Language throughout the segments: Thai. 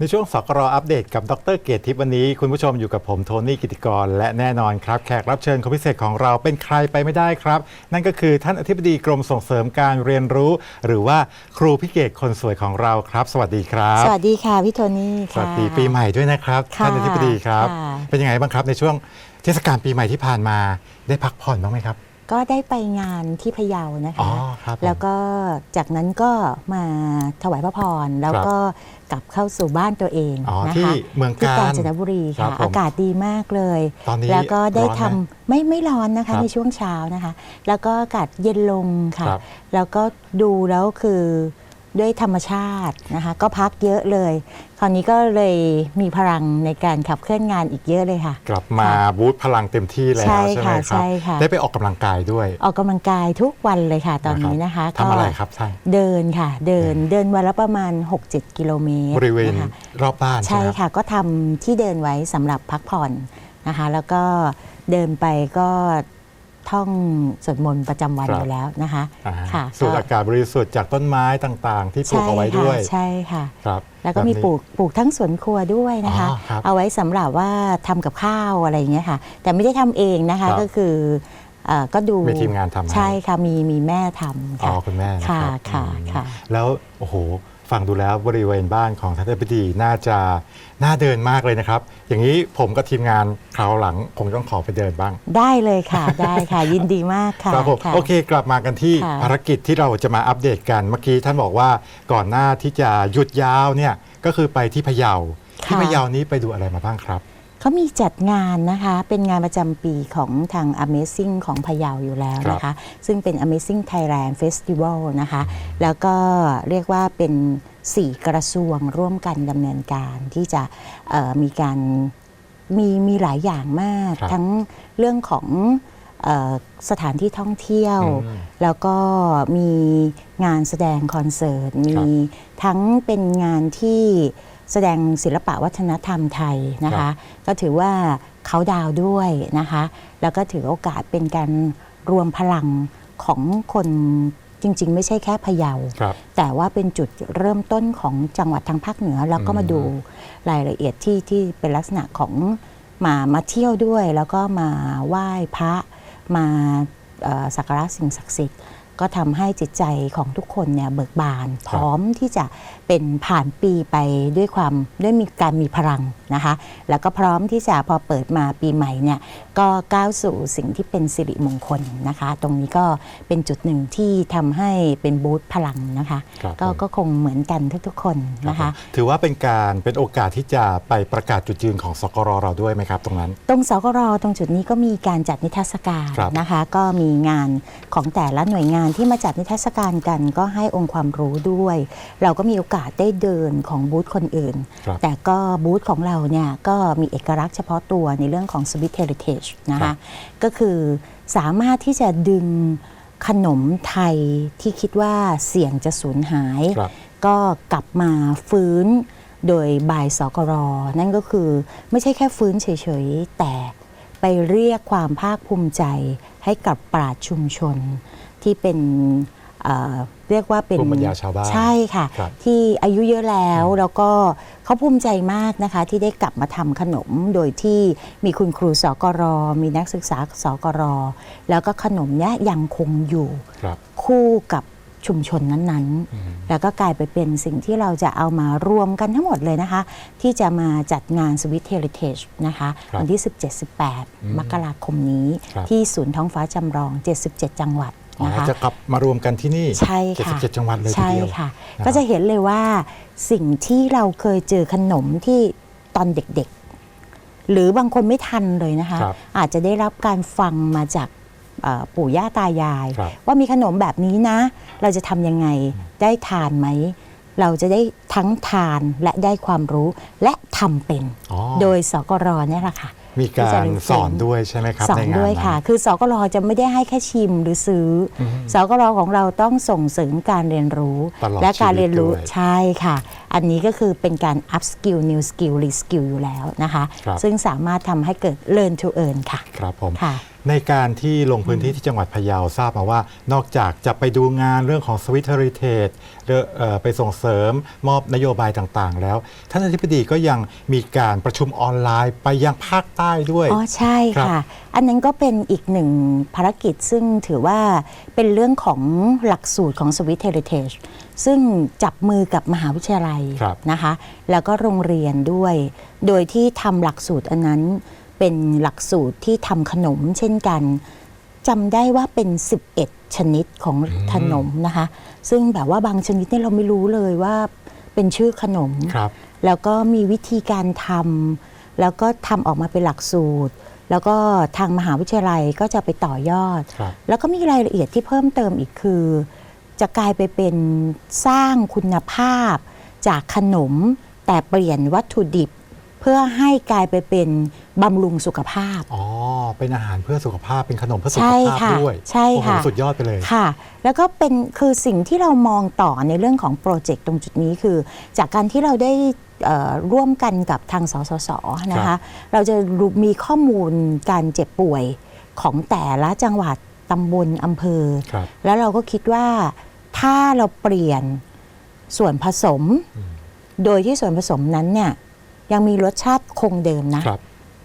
ในช่วงสกรออัปเดตกับดรเกียรติทิพย์วันนี้ คุณผู้ชมอยู่กับผมโทนี่กิติกร และแน่นอนครับแขกรับเชิญคนพิเศษของเราเป็นใครไปไม่ได้ครับ นั่นก็คือท่านอธิบดีกรมส่งเสริมการเรียนรู้ หรือว่าครูพิเกตคนสวยของเราครับ สวัสดีครับ สวัสดีค่ะพี่โทนี่สค่ะ วัสดีปีใหม่ด้วยนะครับ ค่ะท่านอธิบดีครับ ค่ะ เป็นยังไงบ้างครับในช่วงเทศกาลปีใหม่ที่ผ่านมาได้พักผ่อนบ้างไหมครับ ก็ได้ไปงานที่พะเยานะอ๋อคะครับผมแล้วก็จากนั้นก็มาถวายพระพร แล้วก็กลับเข้าสู่บ้านตัวเองอ๋อนะที่คะเมืองที่กาญกาญจนบุรีครัค่ะบผมอากาศดีมากเลยตอนนี้แล้วก็ได้ร้อนทำไหมไม่ไม่ร้อนนะครัคะบในช่วงเช้านะคะ แล้วก็อากาศเย็นลงค่ะครับแล้วก็ดูแล้วคือ ด้วยธรรมชาตินะคะก็พักเยอะเลย คราวนี้ก็เลยมีพลังในการขับเคลื่อนงานอีกเยอะเลยค่ะ กลับมาบูตพลังเต็มที่แล้วใช่ใช่ไหมค่ะครับใช่ค่ะ ได้ไปออกกำลังกายด้วย ออกกำลังกายทุกวันเลยค่ะ ตอนนี้นะคะทำอะไรครับท่าน เดินค่ะ เดินเดินวันละประมาณ 6-7 กิโลเมตรบริเวณนะคะรอบบ้านใช่ใช่ไหมครับ ค่ะก็ทำที่เดินไว้สำหรับพักผ่อนนะคะ แล้วก็เดินไปก็ ท่องสวดมนต์ประจำวันครับ อยู่แล้วนะคะอ่าค่ะสูดก็อากาศบริสุทธิ์จากต้นไม้ต่างๆ ที่ปลูกเอาไว้ด้วย ใช่ค่ะครับแล้วก็มีแบบนี้ ปลูกปลูกทั้งสวนครัวด้วยนะคะ อ๋อครับเอาไว้สำหรับว่าทำกับข้าวอะไรอย่างเงี้ยค่ะ แต่ไม่ได้ทำเองนะครัคะบก็คือเอ่อก็ดูมีทีมงานทำให้ ใช่ค่ะมีมีแม่ทำอ๋อค่ะ คุณแม่นะค่ะครับค่ะอืมค่ะ แล้วโอ้โห ฟังดูแล้วบริเวณบ้านของท่านอธิบดีน่าจะน่าเดินมากเลยนะครับ อย่างนี้ผมกับทีมงานคราวหลังคงต้องขอไปเดินบ้าง ได้เลยค่ะ ได้ค่ะ ยินดีมากค่ะครับผมค่ะโอเค กลับมากันที่ค่ะ ภารกิจที่เราจะมาอัปเดตกันเมื่อกี้ท่านบอกว่าก่อนหน้าที่จะหยุดยาวเนี่ยก็คือไปที่พะเยาที่พะเยานี้ไปดูอะไรมาบ้างครับ เขามีจัดงานนะคะ เป็นงานประจำปีของทาง Amazing ของพะเยาอยู่แล้วนะคะ ซึ่งเป็น Amazing Thailand Festival นะคะ แล้วก็เรียกว่าเป็น 4 กระทรวงร่วมกันดำเนินการที่จะเอ่อมีการมีมีหลายอย่างมากครับทั้งเรื่องของเออสถานที่ท่องเที่ยวอืมแล้วก็มีงานแสดงคอนเสิร์ต มีทั้งเป็นงานที่ แสดงศิลปะวัฒนธรรมไทยนะครัคะบก็ถือว่าเขาดาวน์ด้วยนะคะ แล้วก็ถือโอกาสเป็นการรวมพลังของคนจริง ๆ ไม่ใช่แค่พะเยาครับแต่ว่าเป็นจุดเริ่มต้นของจังหวัดทางภาคเหนือ แล้วก็มาดูรายละเอียดที่ที่เป็นลักษณะของมามาเที่ยวด้วย แล้วก็มาไหว้พระมาเอ่อสักการะสิ่งศักดิ์สิทธิ์ ก็ทำให้จิตใจของทุกคนเนี่ยเบิกบาน พร้อมที่จะเป็นผ่านปีไปด้วยความด้วยมีการมีพลังนะคะ แล้วก็พร้อมที่จะพอเปิดมาปีใหม่เนี่ยก็ก้าวสู่สิ่งที่เป็นสิริมงคลนะคะ ตรงนี้ก็เป็นจุดหนึ่งที่ทำให้เป็นบูธพลังนะคะครับก็ผมก็คงเหมือนกันทุกๆคนนะคะ ถือว่าเป็นการเป็นโอกาสที่จะไปประกาศจุดยืนของสกรเราด้วยไหมครับ ตรงนั้น ตรงสกรตรงจุดนี้ก็มีการจัดนิทรรศการครับนะคะ ก็มีงานของแต่ละหน่วยงานที่มาจัดนิทรรศการกันก็ให้องค์ความรู้ด้วย เราก็มีโอกาสได้เดินของบูธคนอื่น ครับแต่ก็บูธของเราเนี่ยก็มีเอกลักษณ์เฉพาะตัวในเรื่องของ Swiss Heritage นะครัคะบ ก็คือสามารถที่จะดึงขนมไทยที่คิดว่าเสี่ยงจะสูญหาย ครับ ก็กลับมาฟื้นโดยบายสกร นั่นก็คือไม่ใช่แค่ฟื้นเฉยๆ แต่ไปเรียกความภาคภูมิใจให้กับปราชญ์ชุมชน ที่เป็นเอ่อเรียกว่าเป็นภูมิปัญญาชาวบ้านใช่ค่ะครับที่อายุเยอะแล้วแล้วก็เขาภูมิใจมากนะคะ ที่ได้กลับมาทำขนมโดยที่มีคุณครูสกร มีนักศึกษาสกร แล้วก็ขนมเนี้ยยังคงอยู่ครับคู่กับชุมชนนั้นๆ แล้วก็กลายไปเป็นสิ่งที่เราจะเอามารวมกันทั้งหมดเลยนะคะ ที่จะมาจัดงาน Swiss Heritage นะคะครับวันที่อืม17-18 มกราคมนี้ครับที่ศูนย์ท้องฟ้าจำลอง 77 จังหวัดอ๋อ นะคะจะกลับมารวมกันที่นี่ใช่ค่ะ77จังหวัดเลยทีใช่เดียวค่ะนะครับก็จะเห็นเลยว่าสิ่งที่เราเคยเจอขนมที่ตอนเด็กๆ หรือบางคนไม่ทันเลยนะคะครับอาจจะได้รับการฟังมาจากเอ่อปู่ย่าตายายครับว่ามีขนมแบบนี้นะ เราจะทำยังไงได้ทานไหม เราจะได้ทั้งทานและได้ความรู้และทำเป็นอ๋อโดยสกรเนี่ยแหละค่ะ มีที่กาจะรรู้สอนด้วยใช่ไหมครับสอในนงานด้วยนั้นค่ะ คือสกรจะไม่ได้ให้แค่ชิมหรือซื้ออสกรของเราต้องส่งเสริมการเรียนรู้ตลอดและการเรียนรู้ชีวิตด้วยใช่ค่ะ อันนี้ก็คือเป็นการ up skill new skill re skill อยู่แล้วนะคะครับซึ่งสามารถทำให้เกิด learn to earn ค่ะ ครับผมค่ะในการที่ลงพื้นที่ที่จังหวัดพะเยาทราบมาว่า นอกจากจะไปดูงานเรื่องของสวิตเ h อริเทจไปส่งเสริมมอบนโยบายต่างๆ แล้ว ท่านอธิบดีก็ยังมีการประชุมออนไลน์ไปยังภาคใต้ด้วยอ๋อใช่ครับค่ะ อันนั้นก็เป็นอีกหนึ่งภารกิจซึ่งถือว่าเป็นเรื่องของหลักสูตรของ Swiss Heritage ซึ่งจับมือกับมหาวิทยาลัยครับนะคะ แล้วก็โรงเรียนด้วย โดยที่ทำหลักสูตรอันนั้น เป็นหลักสูตรที่ทำขนมเช่นกันจำได้ว่าเป็น 11 ชนิดของขนมนะคะ ซึ่งแบบว่าบางชนิดเนี่ยเราไม่รู้เลยว่าเป็นชื่อขนมครับแล้วก็มีวิธีการทำแล้วก็ทำออกมาเป็นหลักสูตร แล้วก็ทางมหาวิทยาลัยก็จะไปต่อยอดครับแล้วก็มีรายละเอียดที่เพิ่มเติมอีกคือ จะกลายไปเป็นสร้างคุณภาพจากขนม แต่เปลี่ยนวัตถุดิบเพื่อให้กลายไปเป็นบำรุงสุขภาพ อ๋อ เป็นอาหารเพื่อสุขภาพ เป็นขนมเพื่อสุขใช่ภาพค่ะด้วย ใช่โอ้โหค่ะ สุดยอดไปเลยค่ะ แล้วก็เป็นคือสิ่งที่เรามองต่อในเรื่องของโปรเจกต์ตรงจุดนี้คือ จากการที่เราได้เอ่อร่วมกันกับทางสสสนะครัคะบเราจะรู้มีข้อมูลการเจ็บป่วยของแต่ละจังหวัดตำบลอำเภอครับแล้วเราก็คิดว่าถ้าเราเปลี่ยนส่วนผสมอืมโดยที่ส่วนผสมนั้นเนี่ย ยังมีรสชาติคงเดิมนะ ครับ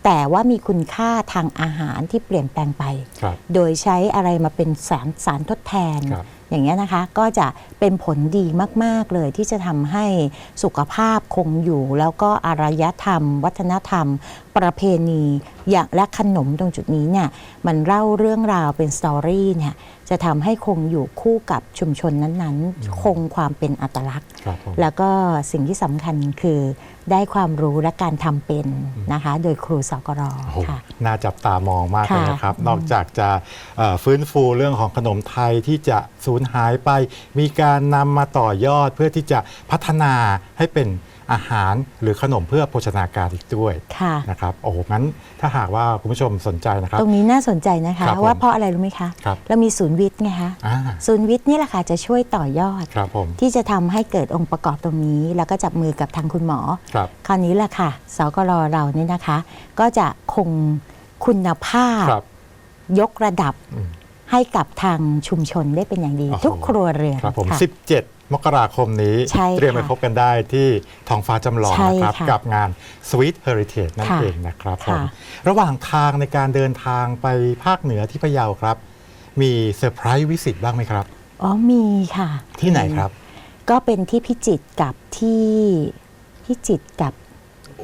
แต่ว่ามีคุณค่าทางอาหารที่เปลี่ยนแปลงไป ครับ โดยใช้อะไรมาเป็นสารสารทดแทน ครับ อย่างเงี้ยนะคะ ก็จะเป็นผลดีมาก ๆ เลยที่จะทำให้สุขภาพคงอยู่ แล้วก็อารยธรรม วัฒนธรรม ประเพณีอย่างและขนมตรงจุดนี้เนี่ยมันเล่าเรื่องราวเป็นสตอรี่เนี่ยจะทำให้คงอยู่คู่กับชุมชนนั้นๆ คงความเป็นอัตลักษณ์ ครับผม แล้วก็สิ่งที่สำคัญคือได้ความรู้และการทำเป็นนะคะ โดยครูสกรโอ้โหค่ะ น่าจับตามองมากเลยค่ะนะครับ นอกจากจะเอ่อฟื้นฟูเรื่องของขนมไทยที่จะสูญหายไป มีการนำมาต่อยอดเพื่อที่จะพัฒนาให้เป็น อาหารหรือขนมเพื่อโภชนาการอีกด้วยค่ะนะครับโอ้โหงั้นถ้าหากว่าคุณผู้ชมสนใจนะครับ ตรงนี้น่าสนใจนะคะ ครับผมว่าเพราะอะไรรู้ไหมคะครับ เรามีศูนย์วิทย์ไงคะอ่าศูนย์วิทย์นี่แหละค่ะจะช่วยต่อยอด ครับผมที่จะทำให้เกิดองค์ประกอบตรงนี้ แล้วก็จับมือกับทางคุณหมอ ครับ คราวนี้แหละค่ะสกรเราเนี่ยนะคะ ก็จะคงคุณภาพ ครับ ยกระดับอืม ให้กับทางชุมชนได้เป็นอย่างดีโอ้โหทุกครัวเรือนครับผมค่ะ 17 มกราคมนี้ ใช่เตรียมไปค่ะพบกันได้ที่ท้องฟ้าจำลองใช่นะครับ ค่ะกับงาน Sweet Heritage นั่นค่ะเองนะครับผมค่ะ ระหว่างทางในการเดินทางไปภาคเหนือที่พะเยาครับ มีเซอร์ไพรส์วิสิตบ้างไหมครับ อ๋อมีค่ะที่ไหนครับ ก็เป็นที่พิจิตรกับที่พิจิตรกับ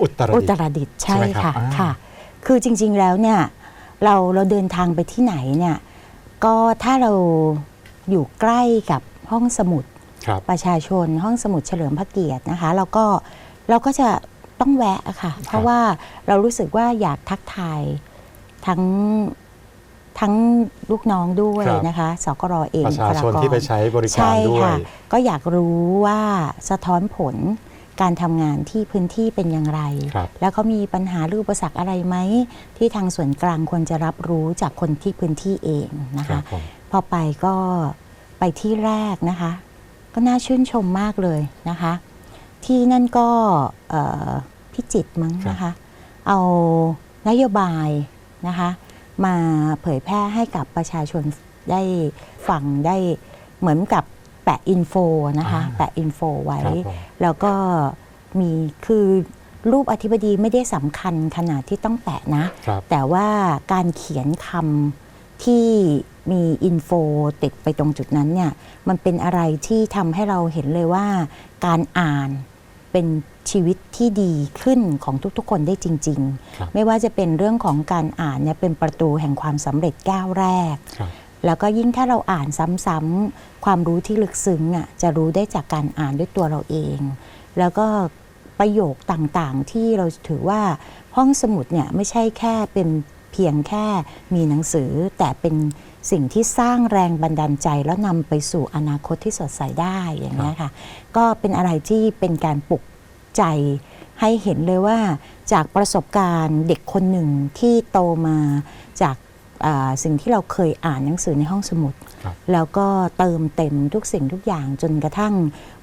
อุตรอุดิตตถ์รดิตถ์ใช่ใช่ไหมครับค่ะอ่าค่ะ คือจริงๆแล้วเนี่ยเราเราเดินทางไปที่ไหนเนี่ย ก็ถ้าเราอยู่ใกล้กับห้องสมุดครับประชาชนห้องสมุดเฉลิมพระเกียรตินะคะแล้วก็เราก็จะต้องแวะอะค่ะ เพราะว่าเรารู้สึกว่าอยากทักทายทั้งทั้งลูกน้องด้วยครับนะคะสกรเองประชาชนบุคลกรที่ไปใช้บริการใช่ด้วยค่ะก็อยากรู้ว่าสะท้อนผล การทำงานที่พื้นที่เป็นอย่างไรครับแล้วเขามีปัญหาหรืออุปสรรคอะไรไหม ที่ทางส่วนกลางควรจะรับรู้จากคนที่พื้นที่เองนะครัคะบผมพอไปก็ไปที่แรกนะคะ ก็น่าชื่นชมมากเลยนะคะ ที่นั่นก็เอ่อพิจิตรมั้งนะคะ เอานโยบายนะคะ มาเผยแพร่ให้กับประชาชนได้ฟังได้เหมือนกับ แปะอินโฟนะคะอ่าแปะอินโฟไว้ ครับผม แล้วก็มีคือรูปอธิบดีไม่ได้สำคัญขนาดที่ต้องแปะนะ ครับแต่ว่าการเขียนคำที่มีอินโฟติดไปตรงจุดนั้นเนี่ยมันเป็นอะไรที่ทำให้เราเห็นเลยว่า การอ่านเป็นชีวิตที่ดีขึ้นของทุกๆ คนได้จริง ครับ ๆ ไม่ว่าจะเป็นเรื่องของการอ่านเนี่ยเป็นประตูแห่งความสำเร็จก้าวแรก ครับ แล้วก็ยิ่งถ้าเราอ่านซ้ำๆความรู้ที่ลึกซึ้งอะจะรู้ได้จากการอ่านด้วยตัวเราเอง แล้วก็ประโยคต่างๆ ที่เราถือว่าห้องสมุดเนี่ยไม่ใช่แค่เป็นเพียงแค่มีหนังสือ แต่เป็นสิ่งที่สร้างแรงบันดาลใจแล้วนำไปสู่อนาคตที่สดใสได้อย่างนี้ค่ะ ก็เป็นอะไรที่เป็นการปลุกใจให้เห็นเลยว่าจากประสบการณ์เด็กคนหนึ่งที่โตมาจาก สิ่งที่เราเคยอ่านหนังสือในห้องสมุดครับแล้วก็เติมเต็มทุกสิ่งทุกอย่างจนกระทั่ง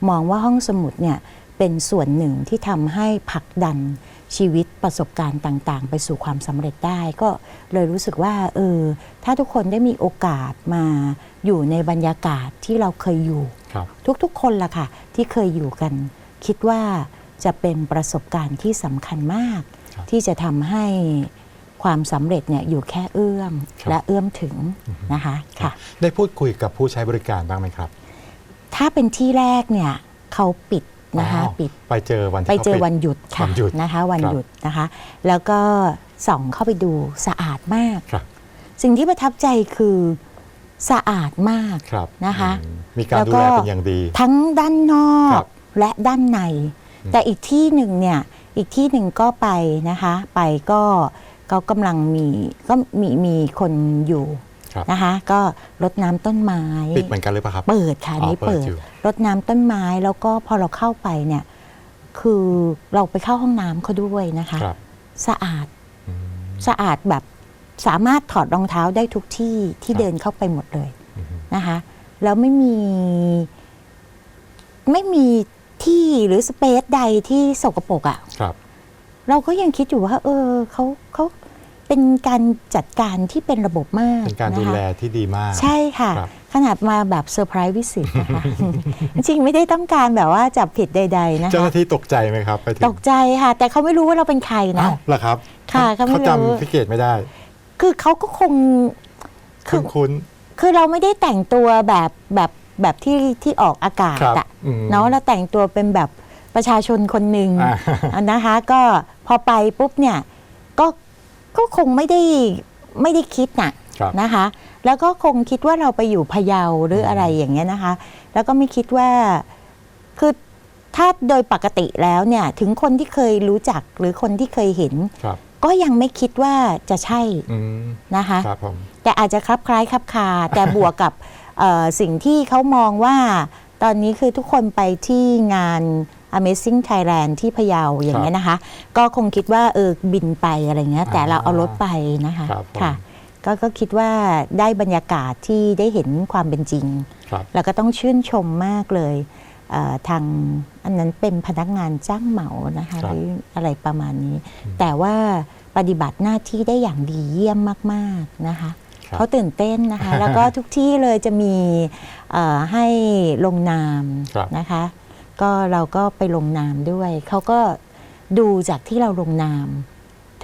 มองว่าห้องสมุดเนี่ยเป็นส่วนหนึ่งที่ทำให้ผลักดันชีวิตประสบการณ์ต่าง ๆ ไปสู่ความสำเร็จได้ ก็เลยรู้สึกว่าเออถ้าทุกคนได้มีโอกาสมาอยู่ในบรรยากาศที่เราเคยอยู่ครับทุกๆ คนล่ะค่ะ ที่เคยอยู่กัน คิดว่าจะเป็นประสบการณ์ที่สำคัญมากครับที่จะทำให้ ความสำเร็จเนี่ยอยู่แค่เอื้อมครับ และเอื้อมถึงนะคะค่ะ ได้พูดคุยกับผู้ใช้บริการบ้างไหมครับถ้าเป็นที่แรกเนี่ยเขาปิดนะคะอ๋อปิด ไปเจอวันที่ไปเจอขาดวันหยุดค่ะวันหยุดนะคะวันครับหยุดนะคะ แล้วก็ส่องเข้าไปดูสะอาดมาก ครับ สิ่งที่ประทับใจคือสะอาดมากครับนะคะ อืมมีการแล้วดูก็ แลเป็นอย่างดี ทั้งด้านนอครักบและด้านในแต่อีกที่หนึ่งเนี่ยอีกที่หนึ่งก็ไปนะคะ ไปก็ ก็กำลังมีก็มีมีคนอยู่ครับ นะคะ ก็รดน้ำต้นไม้ ปิดเหมือนกันหรือเปล่าครับ เปิดค่ะอันนี้อ๋อเปิเปิดดอยู่ รดน้ำต้นไม้แล้วก็พอเราเข้าไปเนี่ย คือเราไปเข้าห้องน้ำเขาด้วยนะคะ ครับสะอาดอืม สะอาดแบบสามารถถอดรองเท้าได้ทุกที่ที่ครับ เดินเข้าไปหมดเลยอืมนะคะ แล้วไม่มี ไม่มีที่หรือสเปซใดที่สกปรกอะ่ะครับ เราก็ยังคิดอยู่ว่า เออเขาเขาเป็นการจัดการที่เป็นระบบมากเป็นการดูนะคะแลที่ดีมาก ใช่ค่ะครับขนาดมาแบบเซอร์ไพรส์วิสิตนะคะจริงๆไม่ได้ต้องการแบบว่าจับผิดใดๆนะเจ้าหคะน้าที่ตกใจไหมครับไปถึงตกใจค่ะ แต่เขาไม่รู้ว่าเราเป็นใครนะอ้าวเหรอครับ ค่ะเขาไม่เขารู้จำพิเกตไม่ได้ คือเขาก็คงคืคุอณคุณคือเราไม่ได้แต่งตัวแบบแบบแบบที่ที่ออกอากาศครับอะอืมเนาะเราแต่งตัวเป็นแบบ ประชาชนคนหนึ่งอ่าอะนะคะ ก็พอไปปุ๊บเนี่ยก็ก็คงไม่ได้ไม่ได้คิดน่ะครับนะคะ แล้วก็คงคิดว่าเราไปอยู่พะเยาหรืออะไรอย่างเงี้ยนะคะ แล้วก็ไม่คิดว่าคือถ้าโดยปกติแล้วเนี่ยถึงคนที่เคยรู้จักหรือคนที่เคยเห็นครับก็ยังไม่คิดว่าจะใช่อืมนะคะครับผมแต่อาจจะคลับคล้ายคลับคา แต่บวกกับเอ่อสิ่งที่เขามองว่า ตอนนี้คือทุกคนไปที่งาน Amazing Thailand ที่พะเยาอย่างเงี้ยนะคะ ก็คงคิดว่าเออบินไปอะไรเงี้ยแต่เราเอารถไปนะคะครับผม ค่ะ ก็ก็คิดว่าได้บรรยากาศที่ได้เห็นความเป็นจริง ครับ แล้วก็ต้องชื่นชมมากเลยเอ่อทางอันนั้นเป็นพนักงานจ้างเหมานะคะครัหบรืออะไรประมาณนี้ แต่ว่าปฏิบัติหน้าที่ได้อย่างดีเยี่ยมมากๆนะคะครับเขาตื่นเต้นนะคะ แล้วก็ทุกที่เลยจะมีเอ่อให้ลงนามครับ นะคะ ก็เราก็ไปลงนามด้วย เขาก็ดูจากที่เราลงนาม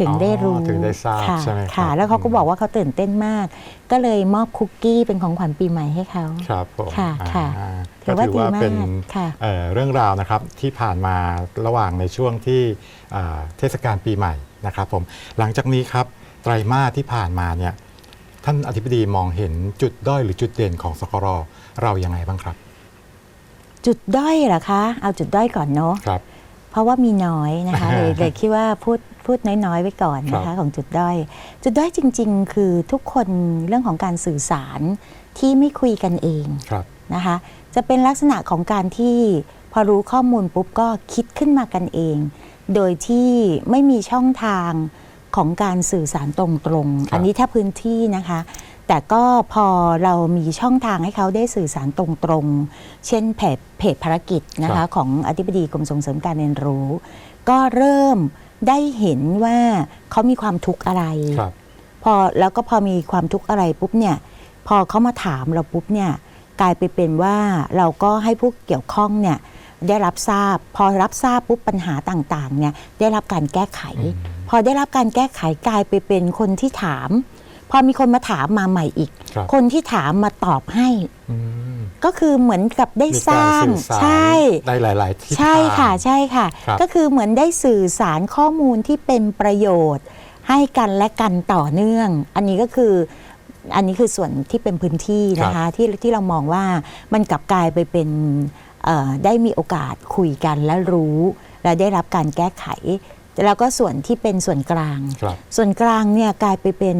ถึงอ๋อได้รู้ถึงได้ทราบค่ะใช่ไหมครับค่ะ แล้วเขาก็อืมบอกว่าเขาตื่นเต้นมาก ก็เลยมอบคุกกี้เป็นของขวัญปีใหม่ให้เขาครับผมค่ะค่ะอ่าถืก็อว่าถือว่าดีมากเป็นค่ะเอ่อเรื่องราวนะครับที่ผ่านมาระหว่างในช่วงที่อ่าเทศกาลปีใหม่นะครับผมหลังจากนี้ครับไตรมาสที่ผ่านมาเนี่ยท่านอธิบดีมองเห็นจุดด้อยหรือจุดเด่นของสกรเรายังไงบ้างครับ จุดด้อยเหรอคะ เอาจุดด้อยก่อนเนาะครับ เพราะว่ามีน้อยนะคะเลยเลยคิดว่าพูดพูดน้อยๆไว้ก่อนนะครัคะบ ของจุดด้อย จุดด้อยจริง ๆ คือทุกคนเรื่องของการสื่อสารที่ไม่คุยกันเองครับ นะคะ จะเป็นลักษณะของการที่พอรู้ข้อมูลปุ๊บก็คิดขึ้นมากันเอง โดยที่ไม่มีช่องทางของการสื่อสารตรงๆ อันนี้ถ้าพื้นที่นะคะ แต่ก็พอเรามีช่องทางให้เขาได้สื่อสารตรงๆ เช่นเพจเพจภารกิจนะครัคะบ ของอธิบดีกรมส่งเสริมการเรียนรู้ ก็เริ่มได้เห็นว่าเขามีความทุกข์อะไร ครับ พอแล้วก็พอมีความทุกข์อะไรปุ๊บเนี่ยพอเขามาถามเราปุ๊บเนี่ยกลายไปเป็นว่าเราก็ให้ผู้เกี่ยวข้องเนี่ยได้รับทราบ พอรับทราบปุ๊บปัญหาต่างๆเนี่ยได้รับการแก้ไข พอได้รับการแก้ไขกลายไปเป็นคนที่ถาม พอมีคนมาถามมาใหม่อีกครับคนที่ถามมาตอบให้ อืมก็คือเหมือนกับได้มีสการร้างสื่อสารใช่ ได้หลาย ๆ ที่ ใช่ค่ะใช่ค่ะ ครับ ก็คือเหมือนได้สื่อสารข้อมูลที่เป็นประโยชน์ ให้กันและกันต่อเนื่อง อันนี้ก็คืออันนี้คือส่วนที่เป็นพื้นที่นะคะที่ที่เรามองว่ามันกลับกลายไปเป็นเอ่อได้มีโอกาสคุยกันและรู้ และได้รับการแก้ไข แล้วก็ส่วนที่เป็นส่วนกลาง ครับ ส่วนกลางเนี่ยกลายไปเป็น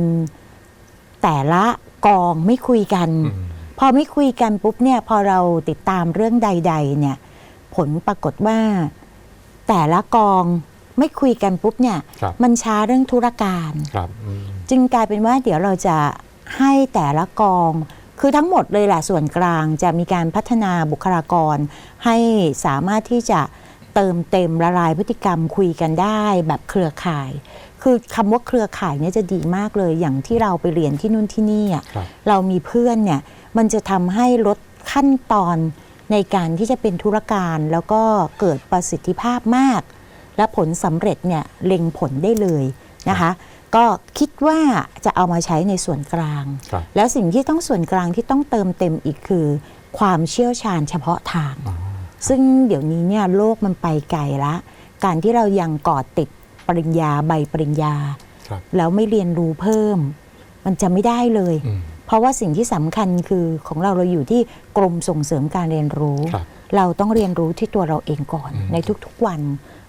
แต่ละกองไม่คุยกันอืมพอไม่คุยกันปุ๊บเนี่ยพอเราติดตามเรื่องใด ๆ เนี่ย ผลปรากฏว่า แต่ละกองไม่คุยกันปุ๊บเนี่ยครับมันช้าเรื่องธุรการครับอืมจึงกลายเป็นว่าเดี๋ยวเราจะให้แต่ละกอง คือทั้งหมดเลยแหละส่วนกลางจะมีการพัฒนาบุคลากร ให้สามารถที่จะเติมเต็มละลายพฤติกรรมคุยกันได้แบบเครือข่าย คือคำว่าเครือข่ายเนี่ยจะดีมากเลยอย่างที่เราไปเรียนที่นู่นที่นี่อะครับเรามีเพื่อนเนี่ยมันจะทำให้ลดขั้นตอนในการที่จะเป็นธุรการแล้วก็เกิดประสิทธิภาพมาก และผลสำเร็จเนี่ยเล็งผลได้เลยนะคะ ก็คิดว่าจะเอามาใช้ในส่วนกลางครับแล้วสิ่งที่ต้องส่วนกลางที่ต้องเติมเต็มอีกคือ ความเชี่ยวชาญเฉพาะทางอ๋อซึ่งเดี๋ยวนี้เนี่ยโลกมันไปไกลละ การที่เรายังกอดติด ปริญญาใบปริญญาครับแล้วไม่เรียนรู้เพิ่ม มันจะไม่ได้เลยอืมเพราะว่าสิ่งที่สำคัญคือของเราเราอยู่ที่กรมส่งเสริมการเรียนรู้ครับเราต้องเรียนรู้ที่ตัวเราเองก่อนอืมในทุกๆวัน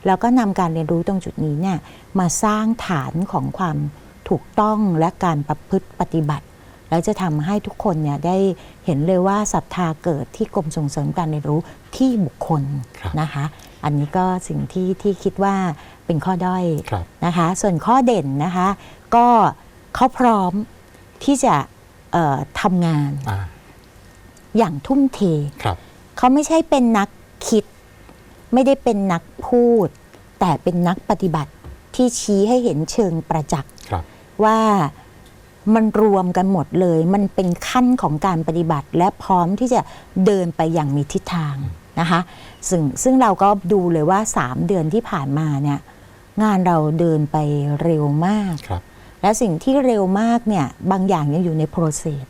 แล้วก็นำการเรียนรู้ตรงจุดนี้เนี่ยมาสร้างฐานของความถูกต้องและการประพฤติปฏิบัติ แล้วจะทำให้ทุกคนเนี่ยได้เห็นเลยว่าศรัทธาเกิดที่กรมส่งเสริมการเรียนรู้ที่บุคคลครับนะคะ อันนี้ก็สิ่งที่ที่คิดว่าเป็นข้อด้อยครับนะคะ ส่วนข้อเด่นนะคะ ก็เขาพร้อมที่จะเอ่อทำงานอ่าอย่างทุ่มเทครับเขาไม่ใช่เป็นนักคิด ไม่ได้เป็นนักพูด แต่เป็นนักปฏิบัติที่ชี้ให้เห็นเชิงประจักษ์ครับว่ามันรวมกันหมดเลย มันเป็นขั้นของการปฏิบัติและพร้อมที่จะเดินไปอย่างมีทิศทางนะคะ ซึ่งซึ่งเราก็ดูเลยว่า 3 เดือนที่ผ่านมาเนี่ยงานเราเดินไปเร็วมากครับและสิ่งที่เร็วมากเนี่ยบางอย่างยังอยู่ในโปรเซส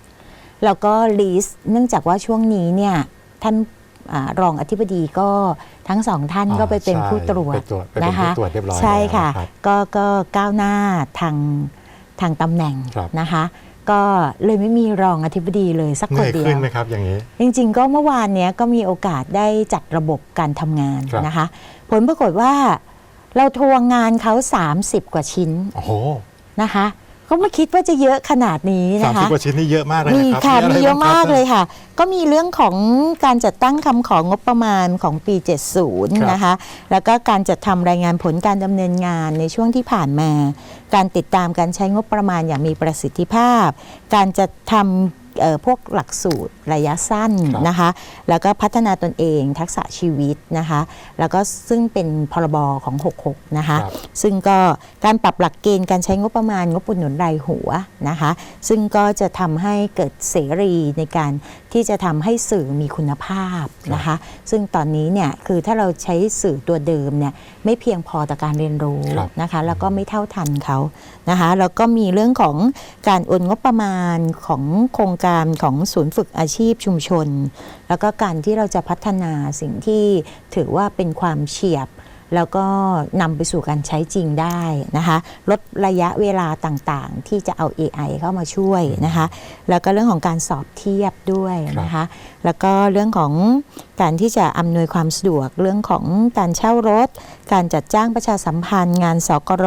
แล้วก็ลีสเนื่องจากว่าช่วงนี้เนี่ยท่านอารองอธิบดีก็ทั้งสองท่านอ่าก็ไปเป็นใช่ผู้ตรวจไปตรวจไปเป็นนะคะผู้ตรวจเรียบร้อยใช่ค่ะแล้วครับก็ก็ก้าวหน้าทางทางตำแหน่งครับนะคะ ก็เลยไม่มีรองอธิบดีเลยสักเหคนื่นอยเดียขึ้นวไหมครับอย่างนี้ จริง ๆ ก็เมื่อวานเนี้ยก็มีโอกาสได้จัดระบบการทำงานครับนะคะ ผลปรากฏว่าเราทวงงานเขา 30 กว่าชิ้นโอ้โหนะคะ ก็ไม่คิดว่าจะเยอะขนาดนี้สามนะสิบคะ กว่าชิ้นนี่เยอะมากเลยมีนะครับค่ะไรมีเยอะบ้งครับมากเลยค่ะ ก็มีเรื่องของการจัดตั้งคำของงบประมาณของปีครับ70 นะคะ แล้วก็การจัดทำรายงานผลการดำเนินงานในช่วงที่ผ่านมา การติดตามการใช้งบประมาณอย่างมีประสิทธิภาพ การจัดทำเอ่อพวกหลักสูตรระยะสั้นครับนะคะ แล้วก็พัฒนาตนเองทักษะชีวิตนะคะ แล้วก็ซึ่งเป็นพรบของ 66 นะคะครับซึ่งก็การปรับหลักเกณฑ์การใช้งบประมาณงบอุดหนุนรายหัวนะคะ ซึ่งก็จะทำให้เกิดเสรีในการที่จะทำให้สื่อมีคุณภาพนะคะ ซึ่งตอนนี้เนี่ยคือถ้าเราใช้สื่อตัวเดิมเนี่ยไม่เพียงพอต่อการเรียนรู้ครับนะคะ แล้วก็ไม่เท่าทันเขานะคะแล้วก็มีเรื่องของการโอนงบประมาณของโครงการของศูนย์ฝึกอาชีพชุมชน แล้วก็การที่เราจะพัฒนาสิ่งที่ถือว่าเป็นความเฉียบ แล้วก็นำไปสู่การใช้จริงได้นะคะลดระยะเวลาต่างๆ ที่จะเอา AI เข้ามาช่วยนะคะแล้วก็เรื่องของการสอบเทียบด้วยนะคะแล้วก็เรื่องของการที่จะอำนวยความสะดวกเรื่องของการเช่ารถ การจัดจ้างประชาสัมพันธ์ งานสกร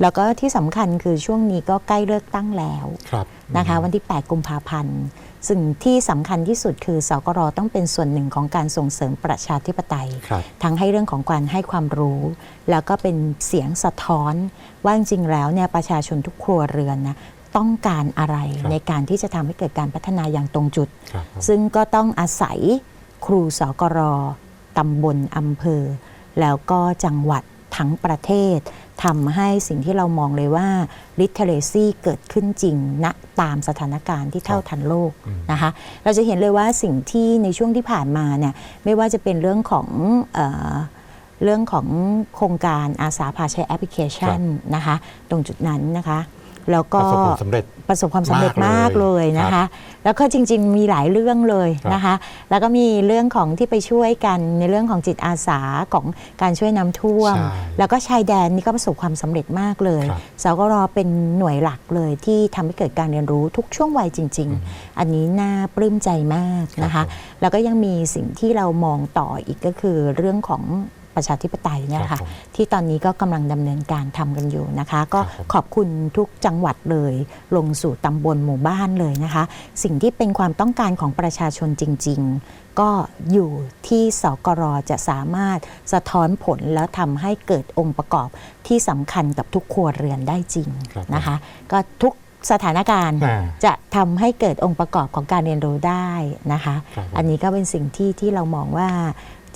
แล้วก็ที่สำคัญคือช่วงนี้ก็ใกล้เลือกตั้งแล้วครับนะคะวันที่ 8 กุมภาพันธ์ ซึ่งที่สำคัญที่สุดคือสกรต้องเป็นส่วนหนึ่งของการส่งเสริมประชาธิปไตยครับทั้งให้เรื่องของการให้ความรู้ แล้วก็เป็นเสียงสะท้อน ว่าจริงๆแล้วเนี่ยประชาชนทุกครัวเรือนนะต้องการอะไรครับในการที่จะทำให้เกิดการพัฒนาอย่างตรงจุดครับซึ่งก็ต้องอาศัยครูสกรตำบลอำเภอ แล้วก็จังหวัด ทั้งประเทศทำให้สิ่งที่เรามองเลยว่า literacy เกิดขึ้นจริงณตามสถานการณ์ที่เท่าทันโลกอืมนะคะ เราจะเห็นเลยว่าสิ่งที่ในช่วงที่ผ่านมาเนี่ยไม่ว่าจะเป็นเรื่องของเออเรื่องของโครงการอาสาพาใช้แอปพลิเคชันนะคะ ตรงจุดนั้นนะคะ แล้วปก็ระสบผลสำเร็จประสบความสำเร็จมามากกเลเลยยนะครัคะบแล้วก็จริง ๆ มีหลายเรื่องเลยครับนะคะ แล้วก็มีเรื่องของที่ไปช่วยกันในเรื่องของจิตอาสาของการช่วยน้ำท่วมใช่แล้วก็ชายแดนนี่ก็ประสบความสำเร็จมากเลยครับสกรเป็นหน่วยหลักเลยที่ทำให้เกิดการเรียนรู้ทุกช่วงวัยจริง ๆ อันนี้น่าปลื้มใจมากนะครัคะบผมแล้วก็ยังมีสิ่งที่เรามองต่ออีกก็คือเรื่องของ ประชาธิปไตยเนี่ยครัค่ะบผมที่ตอนนี้ก็กำลังดำเนินการทำกันอยู่นะคะ ก็ครับผมขอบคุณทุกจังหวัดเลย ลงสู่ตำบลหมู่บ้านเลยนะคะ สิ่งที่เป็นความต้องการของประชาชนจริง ๆ ก็อยู่ที่สกรจะสามารถสะท้อนผลแล้วทำให้เกิดองค์ประกอบที่สำคัญกับทุกครัวเรือนได้จริงครับนะคะ ก็ทุกสถานการณ์อ่าจะทำให้เกิดองค์ประกอบของการเรียนรู้ได้นะคะครับผมอันนี้ก็เป็นสิ่งที่ที่เรามองว่า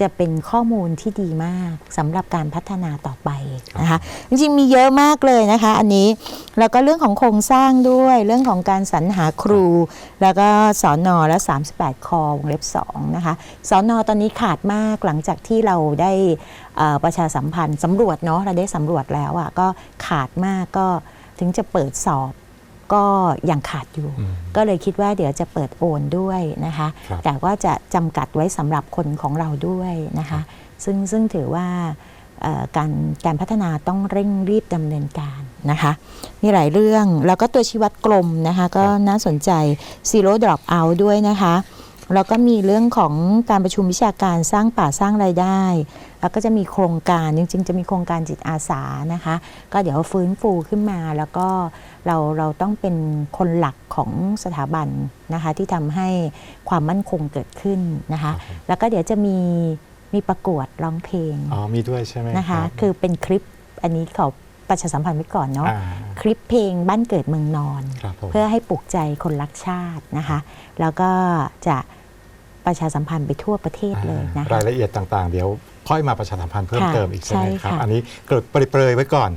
จะเป็นข้อมูลที่ดีมากสำหรับการพัฒนาต่อไปนะคะจริงๆมีเยอะมากเลยนะคะ อันนี้แล้วก็เรื่องของโครงสร้างด้วยเรื่องของการสรรหาครู แล้วก็สอนอและ 38 คอวงเล็บ2นะคะสอนอตอนนี้ขาดมากหลังจากที่เราได้ประชาสัมพันธ์สำรวจเนาะเราได้สำรวจแล้วอะ่ะก็ขาดมากก็ถึงจะเปิดสอบ ก็ยังขาดอยู่อืมก็เลยคิดว่าเดี๋ยวจะเปิดโอนด้วยนะคะครับแต่ว่าจะจำกัดไว้สำหรับคนของเราด้วยนะคะ ซึ่งซึ่งถือว่าเอ่อการการพัฒนาต้องเร่งรีบดำเนินการนะคะ มีหลายเรื่องแล้วก็ตัวชี้วัดกลมนะคะ ก็น่าสนใจ Zero Drop Out ด้วยนะคะ แล้วก็มีเรื่องของการประชุมวิชาการสร้างป่าสร้างรายได้ แล้วก็จะมีโครงการจริงๆ จะมีโครงการจิตอาสานะคะ ก็เดี๋ยวฟื้นฟูขึ้นมาแล้วก็เราเราต้องเป็นคนหลักของสถาบันนะคะที่ทำให้ความมั่นคงเกิดขึ้นนะคะ แล้วก็เดี๋ยวจะมีมีประกวดร้องเพลงอ๋อมีด้วยใช่ไหมนะคะรับคือเป็นคลิปอันนี้ขอประชาสัมพันธ์ไว้ก่อนเนาะอ่าคลิปเพลงบ้านเกิดเมืองนอนครับผมเพื่อให้ปลุกใจคนรักชาตินะคะ แล้วก็จะ ประชาสัมพันธ์ไปทั่วประเทศเลยนะราคะยละเอียดต่างๆ เดี๋ยวค่อยมาประชาสัมพันธ์เพิ่มค่ะเติมอีกใช่ไหมใช่ครับค่ะอันนี้เกิดเปรยๆไว้ก่อน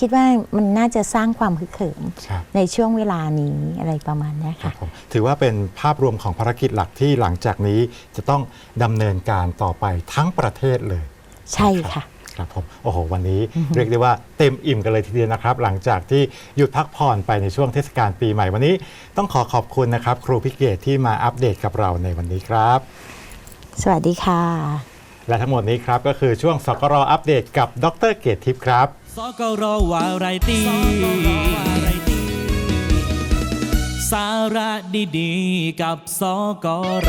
คิดว่ามันน่าจะสร้างความคึกเขิมครับในช่วงเวลานี้อะไรประมาณเนี้ยครับค่ะผมถือว่าเป็นภาพรวมของภารกิจหลักที่หลังจากนี้จะต้องดำเนินการต่อไปทั้งประเทศเลย ใช่ค่ะ ครับผมโอ้โห วันนี้เรียกได้ว่าเต็มอิ่มกันเลยทีเดียวนะครับ หลังจากที่หยุดพักผ่อนไปในช่วงเทศกาลปีใหม่ วันนี้ต้องขอขอบคุณนะครับครูพิเกตที่มาอัปเดตกับเราในวันนี้ครับ สวัสดีค่ะ และทั้งหมดนี้ครับก็คือช่วงสกรอัปเดตกับดรเกตทิพย์ครับสกรวาไรตีสาระดีๆ กับสกร